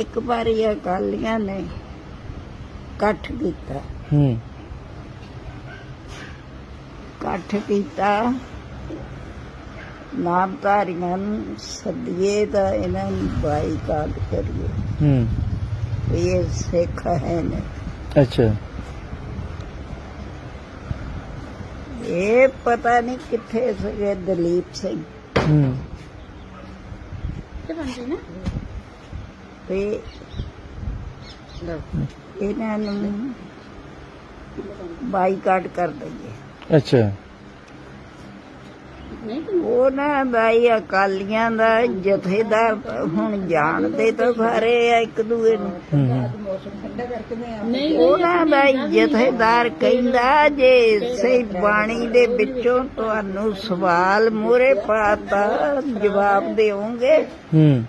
ਇੱਕ ਵਾਰੀ ਅਕਾਲੀਆਂ ਨੇ ਇਕੱਠ ਕੀਤਾ। ਹੂੰ। ਇਕੱਠ ਕੀਤਾ। ਨਾਮਧਾਰੀਆਂ ਨੂੰ ਸੱਦੀਏ ਤਾਂ ਇਹਨਾਂ ਨੂੰ ਬਾਈਕਾਟ ਕਰੀਏ। ਹੂੰ। ਵੀ ਇਹ ਸਿੱਖ ਹੈ ਨੇ। ਅੱਛਾ। ਇਹ ਪਤਾ ਨਹੀਂ ਕਿੱਥੇ ਸੀਗੇ ਦਲੀਪ ਸਿੰਘ। ਹੂੰ। ਤੇ ਇਹਨਾਂ ਨੂੰ ਬਾਈਕਾਟ ਕਰ ਦਈਏ। ਅੱਛਾ। ਉਹਨਾਂ ਦਾ ਹੀ ਅਕਾਲੀਆਂ ਦਾ ਜਥੇਦਾਰ ਹੁਣ ਜਾਣਦੇ ਤਾਂ ਸਾਰੇ ਆ ਇੱਕ ਦੂਏ ਨੂੰ। ਹੂੰ ਹੂੰ। ਉਹਨਾਂ ਦਾ ਜਥੇਦਾਰ ਕਹਿੰਦਾ ਜੇ ਸੇ ਬਾਣੀ ਦੇ ਵਿੱਚੋਂ ਤੁਹਾਨੂੰ ਸਵਾਲ ਮੂਰੇ ਪਾਤਾ ਜਵਾਬ ਦੇਵੋਗੇ। ਹੂੰ।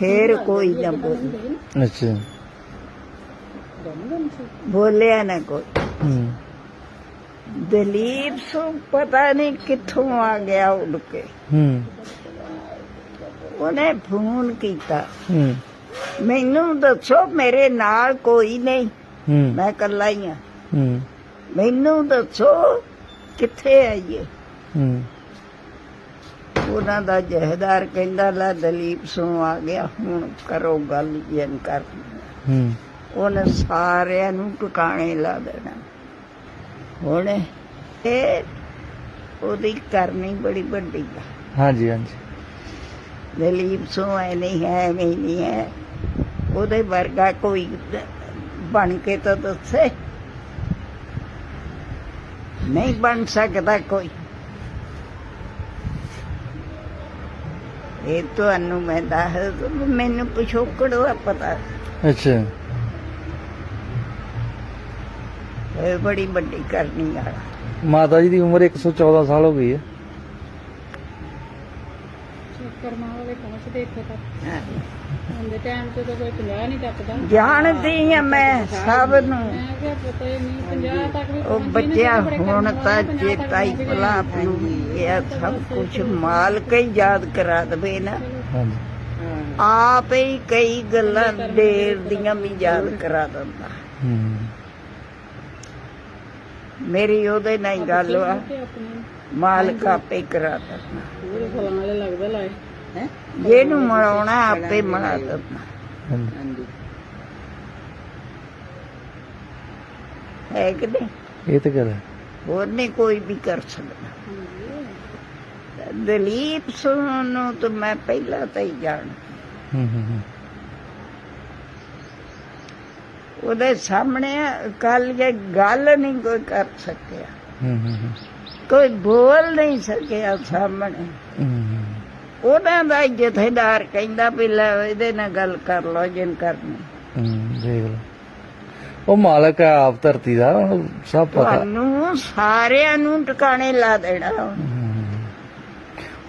ਫੇਰ ਕੋਈ ਨਾ ਬੋਲੇ। ਅੱਛਾ। ਬੋਲਿਆ ਨਾ ਕੋਈ। ਹੂੰ। ਦਲੀਪ ਸਿੰਘ ਪਤਾ ਨਹੀਂ ਕਿੱਥੋਂ ਆ ਗਿਆ ਉੱਡ ਕੇ। ਹੂੰ। ਉਹਨੇ ਫੋਨ ਕੀਤਾ। ਹੂੰ। ਮੈਨੂੰ ਦੱਸੋ ਮੇਰੇ ਨਾਲ ਕੋਈ ਨਹੀਂ। ਹੂੰ। ਮੈਂ ਇਕੱਲਾ ਹੀ ਆ। ਹੂੰ। ਮੈਨੂੰ ਦੱਸੋ ਕਿੱਥੇ ਆਈਏ ਹੂੰ। ਉਹਨਾਂ ਦਾ ਜਹਦਾਰ ਕਹਿੰਦਾ ਲੈ ਦਲੀਪ ਸਿੰਘ ਆ ਗਿਆ ਹੁਣ ਕਰੋ ਗੱਲ ਜਨ ਕਰ। ਹੂੰ। ਉਹਨੇ ਸਾਰਿਆਂ ਨੂੰ ਟਿਕਾਣੇ ਲਾ ਦੇਣਾ। ਹੁਣ ਇਹ ਉਹਦੀ ਕਰਨੀ ਬੜੀ ਵੱਡੀ ਆ। ਹਾਂਜੀ ਹਾਂਜੀ। ਦਲੀਪ ਸਿੰਘ ਐ ਨਹੀਂ ਹੈ ਐਵੇਂ ਨਹੀਂ ਹੈ। ਉਹਦੇ ਵਰਗਾ ਕੋਈ ਬਣ ਕੇ ਤਾਂ ਦੱਸੇ। ਨਹੀਂ ਬਣ ਸਕਦਾ ਕੋਈ। ਇਹ ਤੁਹਾਨੂੰ ਮੈਂ ਦੱਸ ਮੈਨੂੰ ਪਿਛੋਕੜ ਦਾ ਪਤਾ? ਅੱਛਾ। ਇਹ ਬੜੀ ਵੱਡੀ ਕਰਨੀ ਆ। ਮਾਤਾ ਜੀ ਦੀ ਉਮਰ 114 ਸਾਲ ਹੋ ਗਈ ਹੈ। ਕਰਮਾਂ ਵਾਲੇ ਪਹੁੰਚਦੇ ਇੱਥੇ ਤੱਕ। ਹੁਣ ਦੇ ਟਾਈਮ ਤੇ ਤਾਂ ਕੋਈ 50 ਨਹੀਂ ਟੱਪਦਾ ਜਾਣਦੀ ਆ ਮੈਂ ਸਭ ਨੂੰ। ਮੈਂ ਕਿਹਾ ਪਤਾ ਹੀ ਨਹੀਂ 50 ਤੱਕ ਵੀ ਉਹ ਬੱਚਿਆ ਹੁਣ ਤਾਂ ਚੇਤਾ ਹੀ। ਭਲਾ ਪੂ ਇਹ ਸਭ ਕੁਝ ਮਾਲਕ ਹੀ ਯਾਦ ਕਰਾ ਦਵੇ ਨਾ। ਹਾਂਜੀ। ਆਪ ਹੀ ਕਈ ਗੱਲਾਂ ਦੇਰ ਦੀਆਂ ਵੀ ਯਾਦ ਕਰਾ ਦਿੰਦਾ। ਹੂੰ। ਮੇਰੀ ਉਹਦੇ ਨਾਲ ਗੱਲ ਆ। ਮਾਲਕ ਆਪੇ ਕਰਾ ਦਿੰਦਾ। ਪੂਰੇ ਫਲਾਂ ਵਾਲੇ ਲੱਗਦਾ ਲਾਏ। ਜਿਹਨੂੰ ਮਨਾਉਣਾ ਆਪੇ ਮਨਾ ਦਿੰਦਾ ਹਾਂਜੀ। ਹੈ ਕਿ ਨਹੀਂ? ਇਹ ਤਾਂ ਗੱਲ ਹੈ। ਹੋਰ ਨਹੀਂ ਕੋਈ ਵੀ ਕਰ ਸਕਦਾ। ਦਲੀਪ ਸਿੰਘ ਨੂੰ ਤਾਂ ਮੈਂ ਪਹਿਲਾਂ ਤਾਂ ਹੀ ਜਾਣ ਹੂੰ। ਹੂੰ ਹੂੰ ਉਹਦੇ ਸਾਹਮਣੇ ਕੱਲ ਇਹ ਗੱਲ ਨਹੀਂ ਕੋਈ ਕਰ ਸਕਿਆ। ਹੂੰ ਹੂੰ ਹੂੰ। ਕੋਈ ਬੋਲ ਨਹੀਂ ਸਕਿਆ ਸਾਹਮਣੇ। ਹੂੰ। ਉਹਨਾਂ ਦਾ ਜਥੇਦਾਰ ਕਹਿੰਦਾ ਵੀ ਲੈ ਇਹਦੇ ਨਾਲ ਗੱਲ ਕਰ ਲਓ ਜਿਨ ਕਰਨੀ। ਹੂੰ ਦੇਖ ਲਓ। ਉਹ ਮਾਲਕ ਹੈ ਆਪ ਧਰਤੀ ਦਾ ਉਹਨੂੰ ਸਭ ਪਤਾ। ਤੁਹਾਨੂੰ ਸਾਰਿਆਂ ਨੂੰ ਟਿਕਾਣੇ ਲਾ ਦੇਣਾ।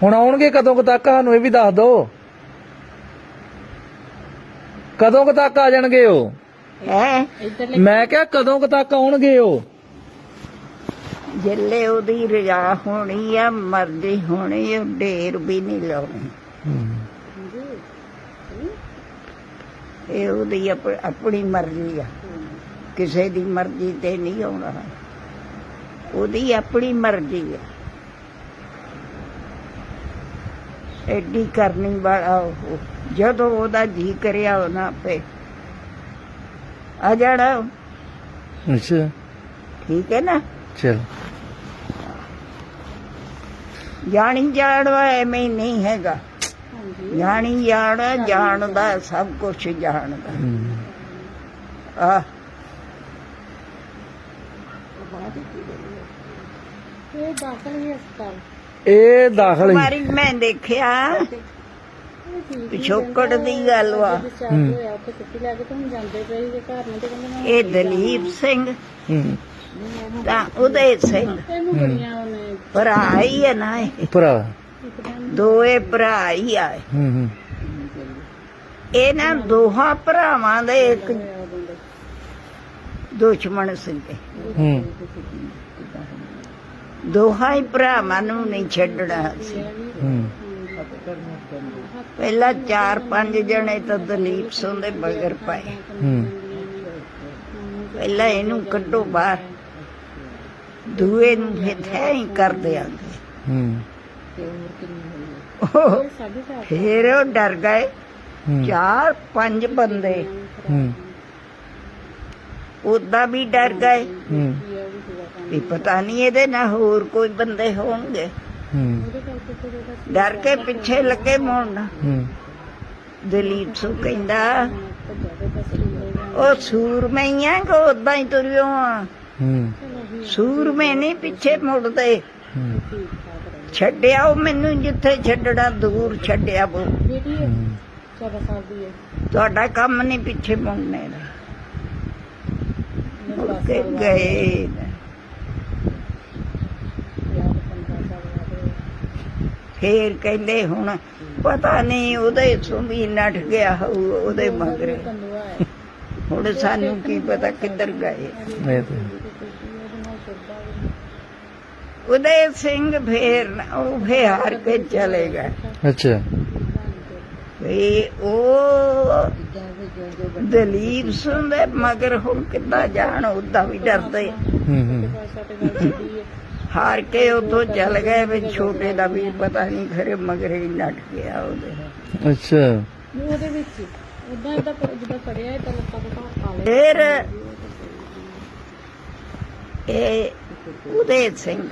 ਹੁਣ ਆਉਣਗੇ ਕਦੋਂ ਕੁ ਤੱਕ? ਸਾਨੂੰ ਇਹ ਵੀ ਦੱਸ ਦਿਓ ਕਦੋਂ ਕੁ ਤੱਕ ਆ ਜਾਣਗੇ ਉਹ? ਹੈ? ਮੈਂ ਕਿਹਾ ਕਦੋਂ ਕੁ ਤੱਕ ਆਉਣਗੇ ਉਹ? ਜਿੱਲੇ ਉਹਦੀ ਰਜਾ ਹੋਣੀ ਆ ਮਰਜ਼ੀ ਹੋਣੀ ਆ ਢੇਰ ਵੀ ਨਹੀਂ ਲਾਉਣੀ। ਇਹ ਉਹਦੀ ਆਪ- ਆਪਣੀ ਮਰਜ਼ੀ ਆ। ਕਿਸੇ ਦੀ ਮਰਜ਼ੀ ਤੇ ਨਹੀਂ ਆਉਣਾ। ਉਹਦੀ ਆਪਣੀ ਮਰਜ਼ੀ ਆ। ਐਡੀ ਕਰਨੀ ਵਾਲਾ ਉਹ ਜਦੋਂ ਉਹਦਾ ਜੀ ਕਰਿਆ ਉਹਨਾਂ ਆਪੇ। ਆ ਜਾਣਾ। ਅੱਛਾ। ਠੀਕ ਹੈ ਨਾ? ਚਲ। ਜਾਣੀ ਜਾਣਵਾ ਐਵੇਂ ਹੀ ਨਹੀਂ ਹੈਗਾ। ਜਾਣੀ ਜਾਣਾ ਜਾਣਦਾ ਸਭ ਕੁਝ ਜਾਣਦਾ। ਆ। ਇਹ ਦਾਖਲ ਹੀ ਹਸਪਤਾਲ ਇਹ ਦਾਖਲ ਹੀ। ਮਾਰੀ ਮੈਂ ਦੇਖਿਆ। ਪਿਛੋਕੜ ਦੀ ਗੱਲ ਵਾ। ਡਿਸਚਾਰਜ ਹੋਇਆ ਉੱਥੇ ਛੁੱਟੀ ਲੈ ਕੇ ਤੇ ਹੁਣ ਜਾਂਦੇ ਪਏ ਸੀ ਘਰ ਨੂੰ ਤੇ ਕਹਿੰਦੇ ਮੈਂ ਇਹ ਦਲੀਪ ਸਿੰਘ। ਹੂੰ। ਤਾਂ ਉਦੈ ਸਿੰਘ ਭਰਾ ਹੀ ਹੈ ਨਾ ਇਹ। ਭਰਾ। ਦੋਏ ਭਰਾ ਹੀ ਆ ਹੂੰ ਹੂੰ। ਇਹਨਾਂ ਦੋਹਾਂ ਭਰਾਵਾਂ ਦੇ ਇੱਕ ਦੁਸ਼ਮਣ ਸੀਗੇ। ਹੂੰ। ਦੋਹਾਂ ਹੀ ਭਰਾਵਾਂ ਨੂੰ ਨਹੀਂ ਛੱਡਣਾ ਸੀ। ਹੂੰ। ਪਹਿਲਾਂ ਚਾਰ ਪੰਜ ਜਣੇ ਤਾਂ ਦਲੀਪ ਸਿੰਘ ਦੇ ਮਗਰ ਪਏ। ਹੂੰ। ਪਹਿਲਾਂ ਇਹਨੂੰ ਕੱਢੋ ਬਾਹਰ। ਦੂਏ ਨੂੰ ਫਿਰ ਥੈ ਹੀ ਕਰ ਦਿਆਂਗੇ ਹੂੰ। ਉਹ ਫਿਰ ਉਹ ਡਰ ਗਏ। ਹੂੰ। ਚਾਰ ਪੰਜ ਬੰਦੇ। ਹੂੰ। ਉਦਾਂ ਵੀ ਡਰ ਗਏ। ਹੂੰ। ਵੀ ਪਤਾ ਨਹੀਂ ਇਹਦੇ ਨਾਲ ਹੋਰ ਕੋਈ ਬੰਦੇ ਹੋਣਗੇ। ਹੂੰ। ਡਰ ਕੇ ਪਿੱਛੇ ਲੱਗੇ ਮੁੜਨ ਹੂੰ। ਦਲੀਪ ਸੁ ਕਹਿੰਦਾ ਉਹ ਸੂਰਮਈਆਂ ਕੋ ਉਦਾਂ ਹੀ ਤੁਰਿਓ ਆ? ਹੂੰ। ਸੂਰਮੇ ਨਹੀਂ ਪਿੱਛੇ ਮੁੜਦੇ। ਛੱਡਿਆ ਉਹ ਮੈਨੂੰ ਜਿੱਥੇ ਛੱਡਣਾ ਦੂਰ ਛੱਡਿਆ ਉਹ। ਬੇਟੀ ਹੈ। ਹੂੰ 14 ਸਾਲ ਦੀ ਹੈ ਤੁਹਾਡਾ ਕੰਮ ਨਹੀਂ ਪਿੱਛੇ ਮੁੜਨੇ ਦਾ। ਮੇਰੇ ਮੁੜ ਦਸ ਕੇ ਸਾਲ ਬਾਅਦ ਗਏ ਨੇ। ਵਿਆਹ ਤੋਂ 15 ਸਾਲ ਬਾਅਦ ਫੇਰ ਕਹਿੰਦੇ ਹੁਣ ਪਤਾ ਨਹੀਂ ਉਹਦੇ ਤੋਂ ਵੀ ਨੱਠ ਗਿਆ ਉਹਦੇ ਮਗਰ। ਹੁਣ ਸਾਨੂੰ ਕੀ ਪਤਾ ਕਿੱਧਰ ਗਏ ਇਹ ਤੇ ਉਹਦੇ ਨਾਲ ਸ਼ਰਦਾ ਵੀ ਉਦੈ ਸਿੰਘ ਫੇਰ ਉਹ ਫੇਰ ਹਾਰ ਕੇ ਚਲੇ ਗਏ। ਅੱਛਾ। ਵੀ ਉਹ ਦਲੀਪ ਸਿੰਘ ਦੇ ਮਗਰ ਹੁਣ ਕਿੱਦਾਂ ਜਾਣ ਉਹਦਾ ਵੀ ਡਰਦੇ। ਹੂੰ ਹੂੰ। ਹਾਰ ਕੇ ਉਤੋਂ ਚੱਲ ਗਏ ਵੀ ਛੋਟੇ ਦਾ ਵੀ ਪਤਾ ਨਹੀਂ ਖਰੇ ਮਗਰ ਹੀ ਨੱਠ ਗਿਆ ਉਹਦੇ। ਅੱਛਾ। ਉਹਦੇ ਵਿੱਚ ਉਦਾਂ ਇਦਾਂ ਜਿੱਦਾਂ ਫੜਿਆ ਹੈ ਤਾਂ ਲੱਤਾਂ ਦੇ ਲਏ ਫੇਰ ਇਹ ਉਦੇ ਸਿੰਘ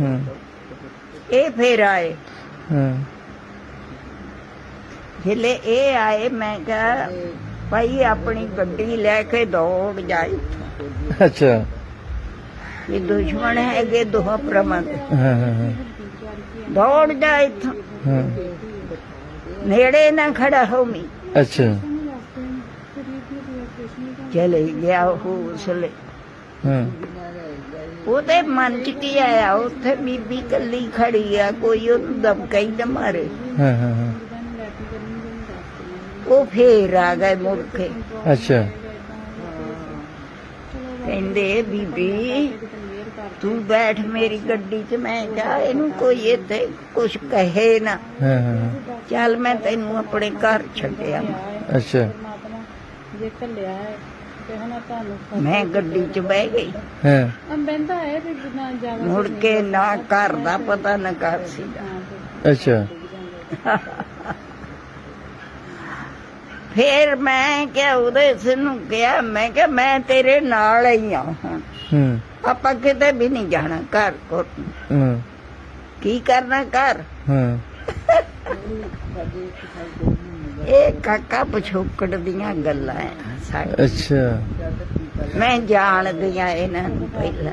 ਹੂੰ। ਇਹ ਫੇਰ ਆਏ। ਹਾਂ। ਜਿਲੇ ਇਹ ਆਏ ਮੈਂ ਕਿਹਾ ਭਾਈ ਆਪਣੀ ਗੱਡੀ ਲੈ ਕੇ ਦੌੜ ਜਾਈ। ਅੱਛਾ। ਵੀ ਦੁਸ਼ਮਣ ਹੈਗੇ ਦੋਹਾਂ ਹਾਂ ਹਾਂ ਹਾਂ। ਦੌੜ ਜਾ ਇੱਥੋਂ। ਹਾਂ। ਨੇੜੇ ਨਾ ਖੜਾ ਹੋਵੀਂ ਅੱਛਾ। ਚਲੇ ਗਿਆ ਉਹ ਉਸਲੇ। ਹਾਂ। ਉਹਦੇ ਮਨ ਚ ਕੀ ਆਇਆ? ਉੱਥੇ ਬੀਬੀ ਕੱਲੀ ਖੜੀ ਆ ਕੋਈ ਉਹਨੂੰ ਦਬਕਾ ਹੀ ਨਾ ਮਾਰੇ। ਹਾਂ ਹਾਂ ਹਾਂ। ਉਹ ਫੇਰ ਆ ਗਏ ਮੁੜ ਕੇ। ਅੱਛਾ। ਕਹਿੰਦੇ ਬੀਬੀ ਤੂੰ ਬੈਠ ਮੇਰੀ ਗੱਡੀ 'ਚ ਮੈਂ ਕਿਹਾ ਇਹਨੂੰ ਕੋਈ ਇੱਥੇ ਕੁਛ ਕਹੇ ਨਾ। ਹਾਂ ਹਾਂ ਚੱਲ ਮੈਂ ਤੈਨੂੰ ਆਪਣੇ ਘਰ ਛੱਡਿਆ। ਅੱਛਾ। ਜੇ ਕੱਲਿਆ ਹੈ ਤੇ ਹਨਾ ਤੁਹਾਨੂੰ ਮੈਂ ਗੱਡੀ 'ਚ ਬਹਿ ਗਈ। ਹਾਂ। ਅੰ ਬੰਦਾ ਹੈ ਵੀ ਜਿੰਨਾ ਜ਼ਿਆਦਾ ਮੁੜ ਕੇ ਨਾ ਘਰ ਦਾ ਪਤਾ ਨਾ ਘਰ ਤੇ ਅੱਛਾ। ਫੇਰ ਮੈਂ ਕਿਹਾ ਉਹਦੇ ਸਿੰਘ ਨੂੰ ਕਿਹਾ ਮੈਂ ਕਿਹਾ ਮੈਂ ਤੇਰੇ ਨਾਲ ਹੀ ਆ। ਹੂੰ। ਆਪਾਂ ਕਿਤੇ ਵੀ ਨਹੀਂ ਜਾਣਾ ਘਰ ਕੋਲ। ਹਾਂ। ਕੀ ਕਰਨਾ ਘਰ? ਹਾਂ। ਇਹ ਕਾਕਾ ਪਛੋਕੜ ਦੀਆਂ ਗੱਲਾਂ ਆ ਸਾਡੇ ਅੱਛਾ। ਮੈਂ ਜਾਣਦੀ ਆ ਇਹਨਾਂ ਨੂੰ ਪਹਿਲਾਂ।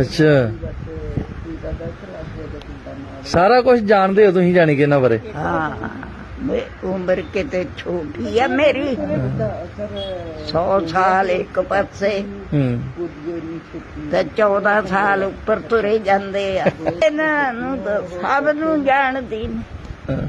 ਅੱਛਾ। ਸਾਰਾ ਕੁਝ ਜਾਣਦੇ ਹੋ ਤੁਸੀਂ ਜਾਣੀ ਕਿ ਇਹਨਾਂ ਬਾਰੇ? ਹਾਂ ਮੈਂ ਉਮਰ ਕਿਤੇ ਛੋਟੀ ਆ ਮੇਰੀ। 100 ਸਾਲ ਇੱਕ ਪਾਸੇ। ਹੂੰ। ਤੇ 14 ਸਾਲ ਉੱਪਰ ਤੁਰੇ ਜਾਂਦੇ ਆ। ਇਹਨਾਂ ਨੂੰ ਤਾਂ ਸਭ ਨੂੰ ਜਾਣਦੀ ਨੇ। ਹਾਂ।